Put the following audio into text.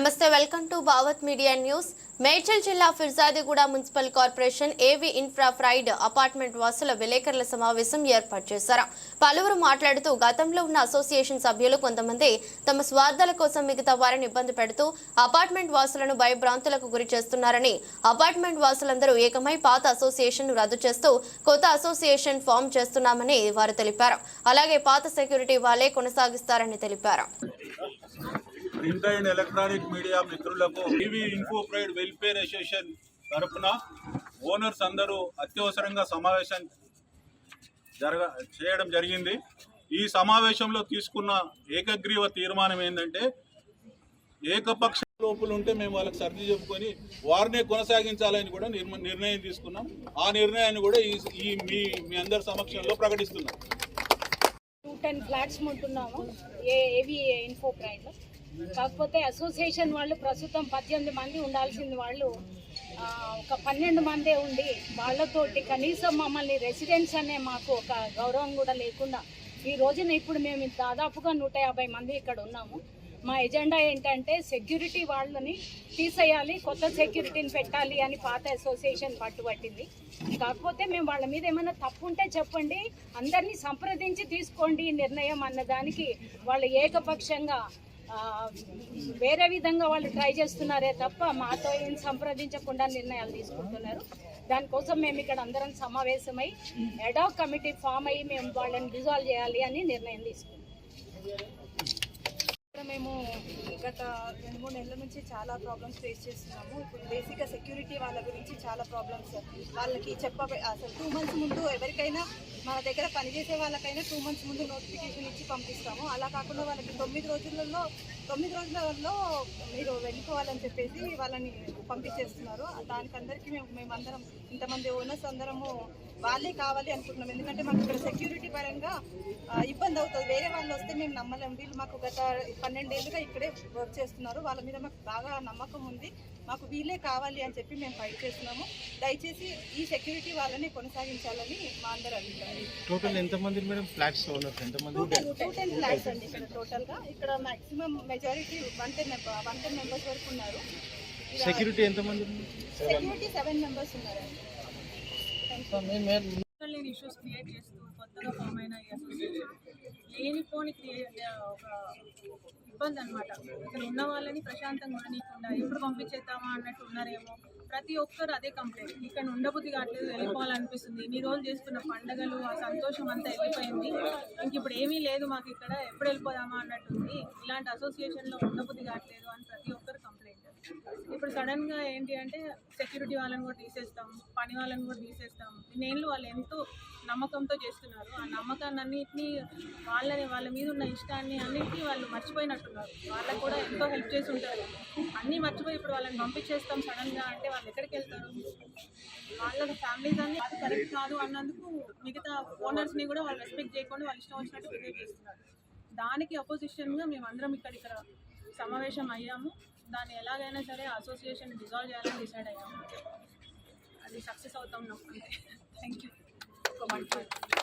నమస్తే welcome to Bhavat media news. Medchal జిల్లా Peerzadiguda municipal corporation AV infra pride apartment వాసుల విలేకరుల సమావేశం ఏర్పాటు చేశారు. పలువురు మాట్లాడుతూ గతంలో ఉన్న అసోసియేషన్ సభ్యులు కొంతమంది తమ స్వార్థాల కోసం మిగతా వారిని ఇబ్బంది పెడుతూ అపార్ట్మెంట్ వాసులను భయభ్రాంతులకు గురి చేస్తున్నారని అపార్ట్మెంట్ వాసులందరూ ఏకమై పాత అసోసియేషన్ రద్దు చేస్తూ కొత్త అసోసియేషన్ ఫామ్ చేస్తున్నామని వారు తెలిపారు. అలాగే పాత సెక్యూరిటీ వాళ్ళే కొనసాగిస్తారని తెలిపారు. ప్రింట్ అండ్ ఎలక్ట్రానిక్ మీడియా మిత్రులకు TV info pride welfare association తరపున ఓనర్స్ అందరూ అత్యవసరంగా సమావేశం జరగ చేయడం జరిగింది. ఈ సమావేశంలో తీసుకున్న ఏకగ్రీవ తీర్మానం ఏంటంటే ఏకపక్ష లోపులు ఉంటే మేము వాళ్ళకి సర్ది చెప్పుకొని వారినే కొనసాగించాలని కూడా నిర్ణయం తీసుకున్నాం. ఆ నిర్ణయాన్ని కూడా ఈ మీ మీ అందరి సమక్షంలో ప్రకటిస్తున్నాం. టూ టెన్ ఫ్లాట్స్ ఉంటున్నాము ఏవి ఇన్ఫో ప్రైడ్ కాకపోతే అసోసియేషన్ వాళ్ళు ప్రస్తుతం పద్దెనిమిది మంది ఉండాల్సింది వాళ్ళు ఒక పన్నెండు మందే ఉండి వాళ్ళతోటి కనీసం మమ్మల్ని రెసిడెంట్స్ అనే మాకు ఒక గౌరవం కూడా లేకుండా ఈ రోజున ఇప్పుడు మేము దాదాపుగా నూట యాభై మంది ఇక్కడ ఉన్నాము. మా ఎజెండా ఏంటంటే సెక్యూరిటీ వాళ్ళని తీసేయాలి కొత్త సెక్యూరిటీని పెట్టాలి అని పాత అసోసియేషన్ పట్టుబట్టింది. కాకపోతే మేము వాళ్ళ మీద ఏమైనా తప్పు ఉంటే చెప్పండి అందరినీ సంప్రదించి తీసుకోండి నిర్ణయం అన్న దానికి వాళ్ళు ఏకపక్షంగా వేరే విధంగా వాళ్ళు ట్రై చేస్తున్నారే తప్ప మాతో ఏం సంప్రదించకుండా నిర్ణయాలు తీసుకుంటున్నారు. దానికోసం మేము ఇక్కడ అందరం సమావేశమై ఎడాక్ కమిటీ ఫామ్ అయ్యి మేము వాళ్ళని డిజాల్వ్ చేయాలి అని నిర్ణయం తీసుకున్నాం. గత రెండు మూడు నెలల నుంచి చాలా ప్రాబ్లమ్స్ ఫేస్ చేస్తున్నాము. ఇప్పుడు బేసిక్గా సెక్యూరిటీ వాళ్ళ గురించి చాలా ప్రాబ్లమ్స్ వాళ్ళకి చెప్ప అసలు టూ మంత్స్ ముందు ఎవరికైనా మన దగ్గర పనిచేసే వాళ్ళకైనా టూ మంత్స్ ముందు నోటిఫికేషన్ ఇచ్చి పంపిస్తాము. అలా కాకుండా వాళ్ళకి తొమ్మిది రోజులలో తొమ్మిది రోజులలో మీరు వెళ్ళిపోవాలని చెప్పేసి వాళ్ళని పంపించేస్తున్నారు. దానికి అందరికీ మేము మేమందరం ఇంతమంది ఓనర్స్ అందరము వాళ్ళే కావాలి అనుకుంటున్నాం. ఎందుకంటే మాకు ఇక్కడ సెక్యూరిటీ పరంగా ఇబ్బంది అవుతుంది. వేరే వాళ్ళు వస్తే మేము నమ్మలేం వీళ్ళు మాకు గత పన్నెండేళ్ళుగా ఇక్కడే వర్క్ చేస్తున్నారు. వాళ్ళ మీద మాకు బాగా నమ్మకం ఉంది. మాకు వీళ్ళే కావాలి అని చెప్పి మేము ఫైట్ చేస్తున్నాము. దయచేసి ఈ సెక్యూరిటీ వాళ్ళని కొనసాగించాలని మా అందరు అభిప్రాయం. టోటల్ ఎంతమంది మేడం? ఫ్లాట్స్ ఓనర్స్ ఎంతమంది టూ టెన్ ఫ్లాట్స్ అండి ఇక్కడ టోటల్గా ఇక్కడ maximum majority one ten one ten members వరకు ఉన్నారు. సెక్యూరిటీ ఎంతమంది సెక్యూరిటీ సెవెన్ మెంబర్స్ ఉన్నారండి. ఇష్యూస్ క్రియేట్ చేస్తూ కొత్తగా ఫామ్ అయిన ఈ అసోసియేషన్ లేనిపోని ఒక ఇబ్బంది అనమాట ఇక్కడ ఉన్న వాళ్ళని ప్రశాంతంగా ఉండనీయకుండా ఎప్పుడు పంపించేద్దామా అన్నట్టు ఉన్నారేమో. ప్రతి ఒక్కరు అదే కంప్లైంట్ ఇక్కడ ఉండబుద్ధి కావట్లేదు వెళ్ళిపోవాలనిపిస్తుంది. ఇన్ని రోజులు చేసుకున్న పండగలు ఆ సంతోషం అంతా వెళ్ళిపోయింది. ఇంక ఇప్పుడు ఏమీ లేదు మాకు ఇక్కడ. ఎప్పుడు వెళ్ళిపోదామా అన్నట్టుంది ఇలాంటి అసోసియేషన్లో ఉండబుద్ధి కావట్లేదు అని ప్రతి ఒక్కరు కంప్లైంట్ ఇప్పుడు సడన్గా ఏంటి అంటే సెక్యూరిటీ వాళ్ళని కూడా తీసేస్తాం పని వాళ్ళని కూడా తీసేస్తాం. నేను వాళ్ళు ఎంతో నమ్మకంతో చేస్తున్నారు. ఆ నమ్మకాన్ని అన్నింటినీ వాళ్ళని వాళ్ళ మీద ఉన్న ఇష్టాన్ని అన్నింటినీ వాళ్ళు మర్చిపోయినట్టున్నారు. వాళ్ళకు కూడా ఎంతో హెల్ప్ చేసి ఉంటారు. అన్నీ మర్చిపోయి ఇప్పుడు వాళ్ళని పంపించేస్తాం సడన్గా అంటే వాళ్ళు ఎక్కడికి వెళ్తారు? వాళ్ళ ఫ్యామిలీస్ అన్ని అది కరెక్ట్ కాదు అన్నందుకు మిగతా ఓనర్స్ని కూడా వాళ్ళు రెస్పెక్ట్ చేయకుండా వాళ్ళు ఇష్టం వచ్చినట్టు బిహేవ్ చేస్తున్నారు. దానికి అపోజిషన్గా మేము అందరం ఇక్కడ ఇక్కడ సమావేశం అయ్యాము. దాన్ని ఎలాగైనా సరే అసోసియేషన్ డిజాల్వ్ చేయాలని డిసైడ్ అయ్యాము అది సక్సెస్ అవుతాం నాకు థ్యాంక్ యూ సో మంచి